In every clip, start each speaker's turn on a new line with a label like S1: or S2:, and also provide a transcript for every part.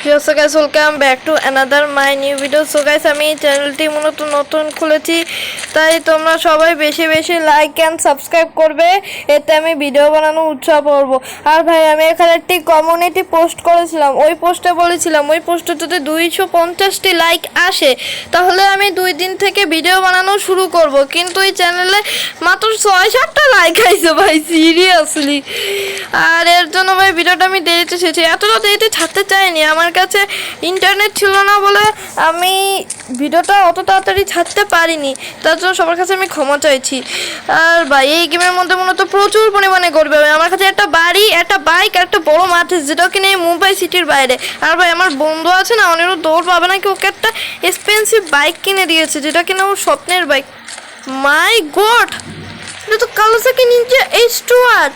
S1: So guys welcome back to another my new video so guys আমি এই চ্যানেলটি মূলত নতুন খুলেছি, তাই তোমরা সবাই বেশি বেশি লাইক অ্যান্ড সাবস্ক্রাইব করবে, এতে আমি ভিডিও বানানো উৎসাহ করব আর ভাই, আমি এখানে একটি কমিউনিটি পোস্ট করেছিলাম, ওই পোস্টে বলেছিলাম, ওই পোস্টে যদি দুইশো পঞ্চাশটি লাইক আসে, তাহলে আমি দুই দিন থেকে ভিডিও বানানো শুরু করব। কিন্তু এই চ্যানেলে মাত্র ছয় সাতটা লাইক আইছে ভাই সিরিয়াসলি আর এর জন্য ভাই ভিডিওটা আমি দেরিতে ছেড়েছি। এতটা দেরিতে ছাড়তে চাইনি, আমার কাছে ইন্টারনেট ছিল না বলে আমি ভিডিওটা অত তাড়াতাড়ি ছাড়তে পারিনি। তার জন্য সবার কাছে আমি ক্ষমা চাইছি। আর ভাই, এই গেমের মধ্যে মূলত প্রচুর পরিমাণে হবে আমার কাছে একটা বাড়ি, একটা বাইক একটা বড় মাঠ যেটা কিনে মুম্বাই সিটির বাইরে। আর ভাই, আমার বন্ধু আছে না অনেরও দৌড় পাবে নাকি ওকে একটা এক্সপেন্সিভ বাইক কিনে দিয়েছে, যেটা কিনা ওর স্বপ্নের বাইক মাই গড এটা তো Kawasaki ninja H two R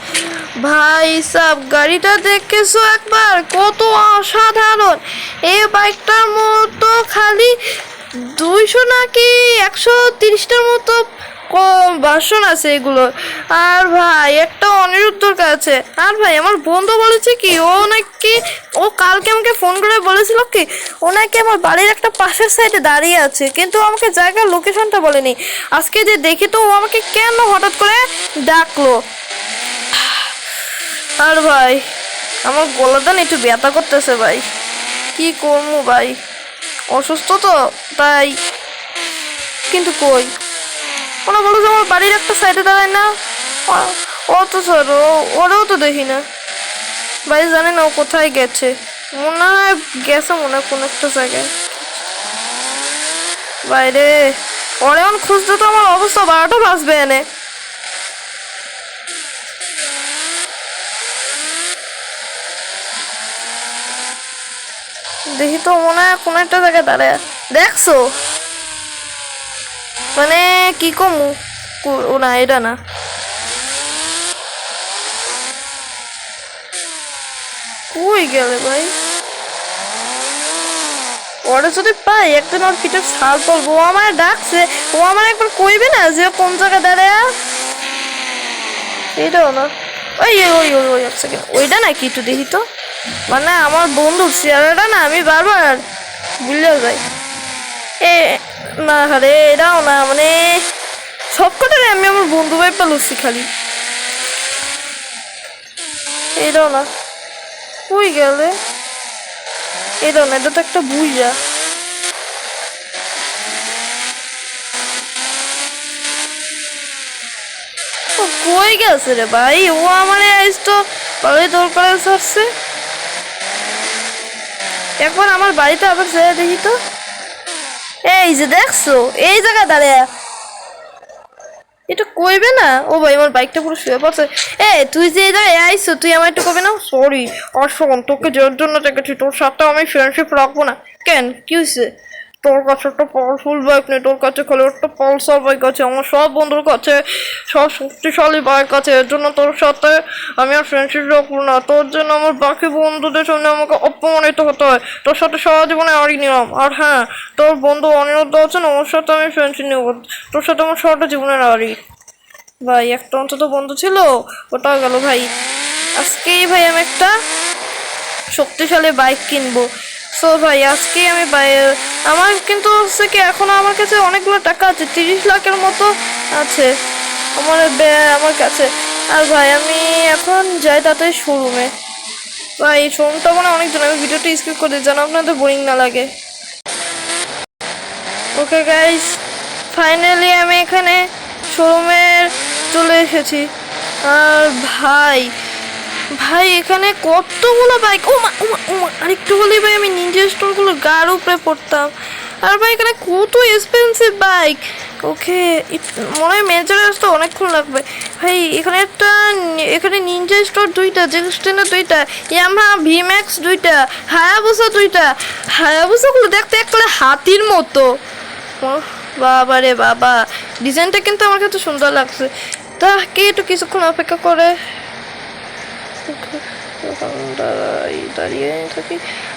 S1: ভাই সাব গাড়িটা দেখেছ একবার? কত অসাধারণ। এই বাইকটার মতো খালি দুইশো নাকি একশো তিরিশটার মতো বাসন আছে এগুলো। আর ভাই, একটা অনিরুদ্ধর কাছে আর ভাই, আমার বন্ধু বলেছে কি, ও নাকি, ও কালকে আমাকে ফোন করে বলেছিল কি, ও নাকি আমার বাড়ির একটা পাশের সাইডে দাঁড়িয়ে আছে, কিন্তু আমাকে জায়গার লোকেশনটা বলেনি। আজকে যে দেখি তো ও আমাকে কেন হঠাৎ করে ডাকলো? আর ভাই, আমার গলাটা একটু ব্যথা করতেছে ভাই। কি করব ভাই? অসুস্থ তো, তাই। কিন্তু কই? ওরা বলো যে আমার বাড়ির একটা সাইডে দাঁড়ায় না। ও- তো স্যার ওরাও তো দেখি না। ভাই জানে না ও কোথায় গেছে। মনে হয় গেছে মনে হয় কোনো একটা জায়গায়। বাইরে ওরে এখন খুঁজতে তো আমার অবস্থা বারোটা বাজবে এনে। দেখি তো মনে হয় কোনো একটা জায়গায় দাঁড়ায়। দেখছ? মানে কি কমু? ও না, এটা না। কই গেলে ভাই? ওরা যদি পাই একদিন ওর পিঠে ছাল পড়ব। ও আমার ডাকছে। ও আমার একবার কইবে না যে কোন জায়গায় দাঁড়ায়? এটাও না। ওই ওই ওই ওই এক সেকেন্ড ওইটা না কি একটু দেখি তো। মানে আমার বন্ধুর চেহারাটা না আমি বারবার ভুলেও যাই। এ না আরে এটাও না মানে সব সবকটারে আমি আমার বন্ধু ভাই পালুছি খালি। এটাও না। কই গেলে? এটাও না, এটা তো একটা ও কই গেছে রে ভাই? ও আমার আইস তো ভালোই তোর করে ছাড়ছে। একবার আমার বাড়িতে আবার যেয়ে দেখি তো। এই যে দেখছ, এই জায়গা দাঁড়িয়ে। এটা কইবে না? ও ভাই, আমার বাইকটা পুরো শুয়ে পড়ছে। এ তুই যে এই আইসো তুই আমার একটু কবে না? সরি আর তোকে যার জন্য দেখেছি তোর সাথে আমি ফ্রেন্ডশিপ রাখব না। কেন? কি হয়েছে তোর কাছে একটা পাওয়ারফুল বাইক নেই, তোর কাছে খালি একটা পালসার বাইক আছে, আমার সব বন্ধুর কাছে, সব শক্তিশালী বাইক আছে, এর জন্য তোর সাথে আমি আর ফ্রেন্ডশিপ রাখব না। তোর জন্য আমার বাকি বন্ধুদের সামনে আমাকে অপমানিত হতে হয়, তোর সাথে সারা জীবনে আরই নিলাম। আর হ্যাঁ তোর বন্ধু অনিরুদ্ধ আছে না ওর সাথে আমি ফ্রেন্ডশিপ নেব। তোর সাথে আমার সারাটা জীবনের আরই ভাই, একটা অন্তত বন্ধু ছিল ওটাও গেল ভাই। আজকেই ভাই আমি একটা শক্তিশালী বাইক কিনবো। সো ভাই আজকেই আমি আমার কিন্তু হচ্ছে কি এখনও আমার কাছে অনেকগুলো টাকা আছে, তিরিশ লাখের মতো আছে, আমার আমার কাছে। আর ভাই, আমি এখন যাই তাতে শোরুমে ভাই শোরুমটা মানে অনেকজন আমি ভিডিওটা স্কিপ করে যেন আপনাদের বোরিং না লাগে। ওকে গাইস ফাইনালি আমি এখানে শোরুমে চলে এসেছি। আর ভাই ভাই, এখানে কতগুলো বাইক ও মা ও মা ও মা আরেকটু হলেই ভাই আমি নিনজা স্টোরগুলো গার উপরে পড়তাম। আর ভাই, এখানে কত এক্সপেন্সিভ বাইক ওকে মনে হয় মেজারে আসতে অনেকক্ষণ লাগবে। ভাই, এখানে একটা এখানে নিনজা স্টোর দুইটা জেলস্টেনের দুইটা ইয়ামহা ভিম্যাক্স দুইটা হায়াবুসা দুইটা। হায়াবুসাগুলো দেখতে এক একলে হাতির মতো। বাবা রে বাবা। ডিজাইনটা কিন্তু আমার কাছে সুন্দর লাগছে। তা, কে একটু কিছুক্ষণ অপেক্ষা করে?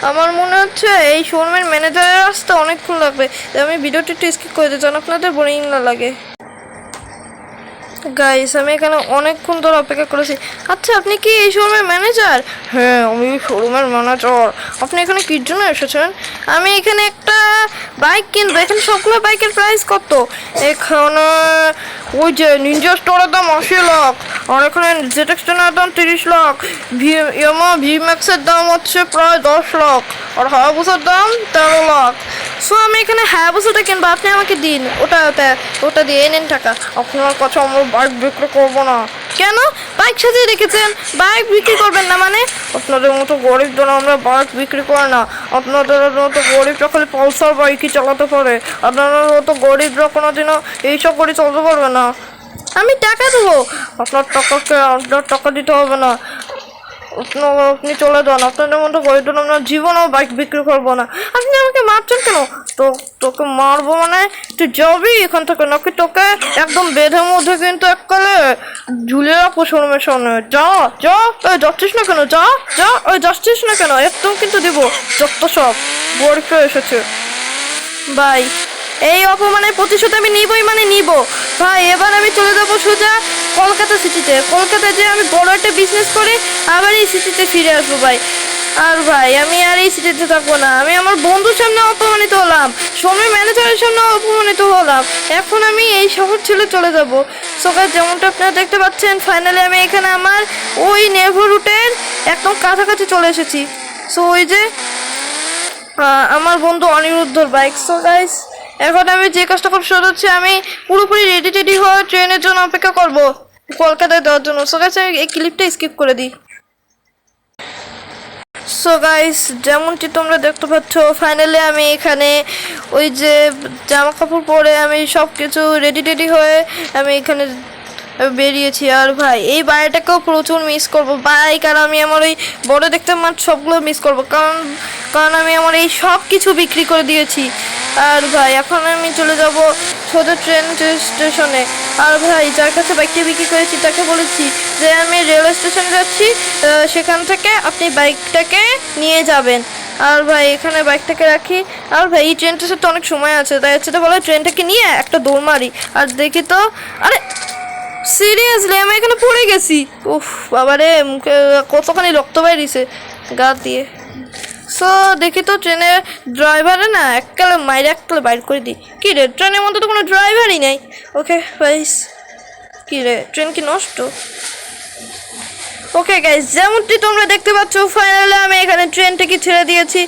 S1: আমার মনে হচ্ছে এই শোরুমের ম্যানেজারের আসতে অনেকক্ষণ লাগবে। আমি ভিডিওটি একটু স্কিপ করে দিই আপনাদের বোরিং না লাগে। গাইস আমি এখানে অনেকক্ষণ ধরে অপেক্ষা করেছি। আচ্ছা আপনি কি এই শোরুমের ম্যানেজার? হ্যাঁ আমি শোরুমের ম্যানেজার। আপনি এখানে কি জন্য এসেছেন? আমি এখানে একটা বাইক কিনবো। এখানে সবগুলো বাইকের প্রাইস কত? এখানে ওই যে নিনজা স্টোরের দাম আশি লাখ। আর এখানে জেটেক্স টেনের দাম তিরিশ লাখ। ইয়ামা ভি ম্যাক্সের দাম হচ্ছে প্রায় দশ লাখ, আর হায়াবুসার দাম তেরো লাখ। সো আমি এখানে হায়াবুসাটা কিনবো, আপনি আমাকে দিন। ওটা ওটা দিয়ে নেন টাকা। আপনার কাছে আমরা বাইক বিক্রি করব না। কেন? বাইক সাজিয়ে রেখেছেন। বাইক বিক্রি করবেন না মানে? আপনাদের মতো গরিবদের আমরা বাইক বিক্রি করে না। আপনাদের মতো গরিবরা খালি পালসার বাইকই চালাতে পারে। আপনাদের মতো গরিবরা কোনোদিনও এইসব করে চলতে পারবে না। আমি টাকা দেবো। আপনার টাকাকে, আপনার টাকা দিতে হবে না। আপনি চলে যান, আপনাদের মতো গরিবদের আমরা জীবনেও বাইক বিক্রি করব না। আপনি আমাকে মারছেন কেন? তো, তোকে মারবো মানে তুই যাবি এখান থেকে? নাকি তোকে একদম বেঁধে মধ্যে কিন্তু এককালে ঝুলিয়ে রাখব শোরুমের সামনে? যা যা ওই যাচ্ছিস না কেন? যা যা ওই যাচ্ছিস না কেন? একদম কিন্তু দিব। যত সব, বরফে এসেছে। ভাই এই অপমানের প্রতিশোধ আমি নিবই মানে নিব। ভাই, এবার আমি চলে যাব সোজা কলকাতা সিটিতে। কলকাতায় যে আমি বড় একটা বিজনেস করে আবার এই সিটিতে ফিরে আসব ভাই। আর ভাই, আমি আর এই সিটিতে থাকব না। আমি আমার বন্ধুর সামনে অপমানিত হলাম, সময় ম্যানেজারের সামনে অপমানিত হলাম। এখন আমি এই শহর ছেড়ে চলে যাব। সকাল যেমনটা আপনারা দেখতে পাচ্ছেন ফাইনালি আমি এখানে আমার ওই নেভো রুটের একদম কাছাকাছি চলে এসেছি। সো ওই যে আমার বন্ধু অনিরুদ্ধর বাইক সো গাইস এখন আমি যে কাজটা খুব সুন্দর হচ্ছে, আমি পুরোপুরি রেডি টেডি হয়ে ট্রেনের জন্য অপেক্ষা করব। কলকাতায় দেওয়ার জন্য। সো গাইস আমি এই ক্লিপটা স্কিপ করে দিই। সো গাইস যেমনটি তোমরা দেখতে পাচ্ছ ফাইনালি আমি এখানে ওই যে জামা কাপড় পরে আমি সব কিছু রেডি টেডি হয়ে আমি এখানে বেরিয়েছি আর ভাই, এই বাড়িটাকেও প্রচুর মিস করব। বাইক কারণ আমি আমার ওই বড় দেখতে মাছ সবগুলো মিস করব। কারণ কারণ আমি আমার এই সব কিছু বিক্রি করে দিয়েছি। আর ভাই, এখন আমি চলে যাব সোজা ট্রেন স্টেশনে আর ভাই, যার কাছে বাইকটি বিক্রি করেছি, তাকে বলেছি যে আমি রেলওয়ে স্টেশনে যাচ্ছি সেখান থেকে আপনি বাইকটাকে নিয়ে যাবেন। আর ভাই, এখানে বাইকটাকে রাখি। আর ভাই, এই ট্রেনটার সাথে অনেক সময় আছে, তাই হচ্ছে তো বলে ট্রেনটাকে নিয়ে একটা দৌড় মারি। আর দেখি তো, আরে সিরিয়াসলি আমি এখানে পড়ে গেছি। উফ, বাবারে, মুখে কতখানি রক্ত বেরিয়েছে, গা দিয়ে। সো দেখি তো ট্রেনের ড্রাইভারে না এককালে মাইরে এককালে বাইর করে দিই। কী রে, ট্রেনের মধ্যে তো কোনো ড্রাইভারই নেই। ওকে ভাইস কী রে, ট্রেন কি নষ্ট? ওকে গাইস যেমনটি তোমরা দেখতে পাচ্ছ ফাইনালি আমি এখানে ট্রেনটাকে ছেড়ে দিয়েছি।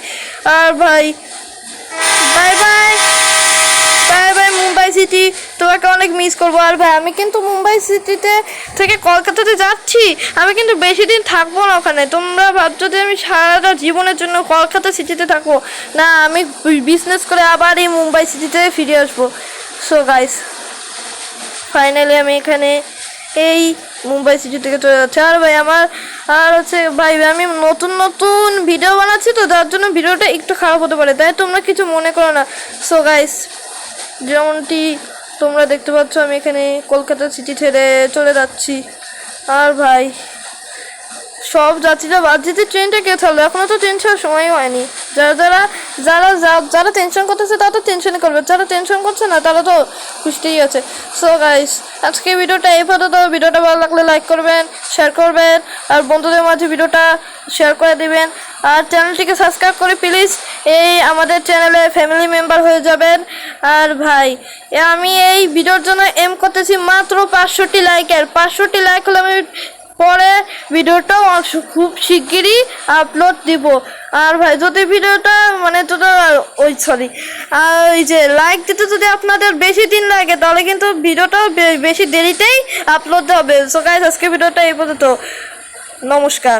S1: আর ভাই bye bye bye bye Mumbai city তোমাকে অনেক মিস করব। আর ভাই, আমি কিন্তু মুম্বাই সিটিতে থেকে কলকাতাতে যাচ্ছি। আমি কিন্তু বেশি দিন থাকব না ওখানে। তোমরা ভাবছ যে আমি সারাটা জীবনের জন্য কলকাতা সিটিতে থাকব? না, আমি বিজনেস করে আবার এই মুম্বাই সিটিতে ফিরে আসব। সো গাইস ফাইনালি আমি এখানে এই মুম্বাই সিটি থেকে চলে যাচ্ছি। আর ভাই, আমার, আর হচ্ছে, ভাই, আমি নতুন নতুন ভিডিও বানাচ্ছি তো তার জন্য ভিডিওটা একটু খারাপ হতে পারে। তাই তোমরা কিছু মনে করো না। সো গাইস যেমনটি তোমরা দেখতে পাচ্ছ আমি এখানে কলকাতা সিটি ছেড়ে চলে যাচ্ছি। আর ভাই সব যাত্রীরা বাদ যেতে ট্রেনটা কে থাকল এখনও তো ট্রেন ছাড়ার সময় হয়নি। যারা যারা যারা যারা টেনশন করতেছে, তারা তো টেনশনই করবে। যারা টেনশন করছে না, তারা তো খুশতেই আছে। সো গাইস আজকে ভিডিওটা এই পর্যন্ত। ভিডিওটা ভালো লাগলে লাইক করবেন শেয়ার করবেন, আর বন্ধুদের মাঝে ভিডিওটা শেয়ার করে দিবেন। আর চ্যানেলটিকে সাবস্ক্রাইব করে প্লিজ এই আমাদের চ্যানেলে ফ্যামিলি মেম্বার হয়ে যাবেন। আর ভাই, আমি এই ভিডিওর জন্য এম করতেছি মাত্র পাঁচশোটি লাইকের পাঁচশোটি লাইক হলে আমি পরে ভিডিওটাও খুব শিগগিরই আপলোড দিব। আর ভাই, যদি ভিডিওটা মানে তোটা ওই সরি আর ওই যে লাইক দিতে যদি আপনাদের বেশি দিন লাগে, তাহলে কিন্তু ভিডিওটাও বেশি দেরিতেই আপলোড হবে। সো গাইস আজকে ভিডিওটা এই পর্যন্ত। নমস্কার।